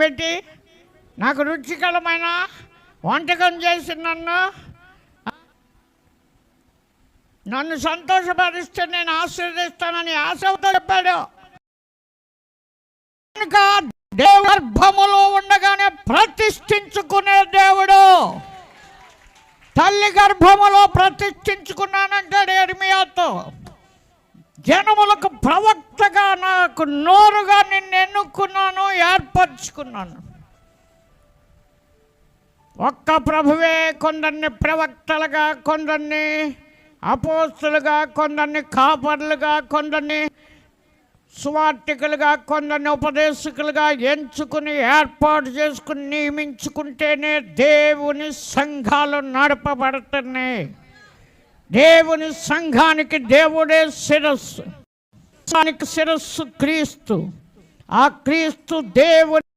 పెట్టి నాకు రుచికరమైన వంటకం చేసి నన్ను నన్ను సంతోషపరిస్తే నేను ఆశీర్దిస్తానని ఆశతో చెప్పాడు. కనుక దేవర్భములో ఉండగానే ప్రతిష్ఠించుకునే దేవుడు. తల్లి గర్భములో ప్రతిష్ఠించుకున్నానంటాడు ఎర్మియాతో జనములకు ప్రవక్తగా నాకు నోరుగా నిన్ను మార్చుకున్నాను ఒక్క ప్రభువే కొందరిని ప్రవక్తలుగా కొందరిని అపోస్తులుగా కొందరిని కాపర్లుగా కొందరిని సువార్థికులుగా కొందరిని ఉపదేశకులుగా ఎంచుకుని ఏర్పాటు చేసుకుని నియమించుకుంటేనే దేవుని సంఘాలు నడపబడుతున్నాయి. దేవుని సంఘానికి దేవుడే శిరస్సు. సంఘానికి శిరస్సు క్రీస్తు. ఆ క్రీస్తు దేవుని